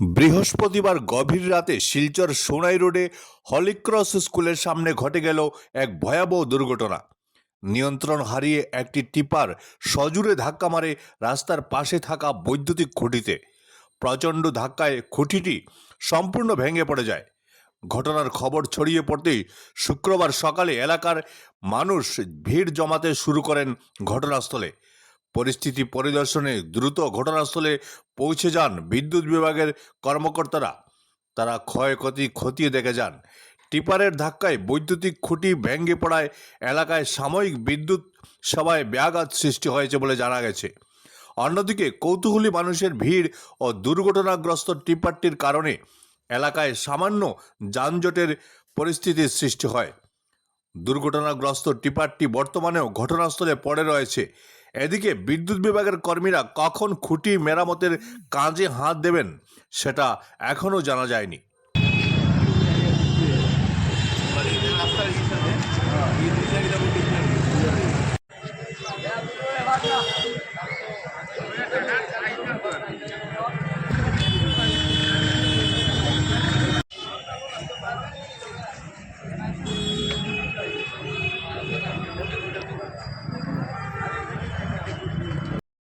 বৃহস্পতিবার গভীর রাতে শিলচর সোনাই রোডে হলিক্রস স্কুলের সামনে ঘটে গেল এক ভয়াবহ দুর্ঘটনা। নিয়ন্ত্রণ হারিয়ে একটি টিপার সজুরে ধাক্কা মারে রাস্তার পাশে থাকা বৈদ্যুতিক খুঁটিতে। প্রচণ্ড ধাক্কায় খুঁটিটি সম্পূর্ণ ভেঙে পড়ে যায়। ঘটনার খবর ছড়িয়ে পড়তেই শুক্রবার সকালে এলাকার মানুষ ভিড় জমাতে শুরু করেন ঘটনাস্থলে। পরিস্থিতি পরিদর্শনে দ্রুত ঘটনাস্থলে পৌঁছে যান বিদ্যুৎ বিভাগের কর্মকর্তারা। তারা ক্ষয়ক্ষতি খতিয়ে দেখে যান। টিপারের ধাক্কায় বৈদ্যুতিক খুঁটি ভেঙে পড়ায় এলাকায় সাময়িক বিদ্যুৎ সেবায় ব্যাঘাত সৃষ্টি হয়েছে বলে জানা গেছে। অন্যদিকে কৌতূহলী মানুষের ভিড় ও দুর্ঘটনাগ্রস্ত টিপারটির কারণে এলাকায় সামান্য যানজটের পরিস্থিতির সৃষ্টি হয়। দুর্ঘটনাগ্রস্ত টিপারটি বর্তমানেও ঘটনাস্থলে পড়ে রয়েছে। এদিকে বিদ্যুৎ বিভাগের কর্মীরা কখন খুঁটি মেরামতের কাজে হাত দেবেন সেটা এখনও জানা যায়নি।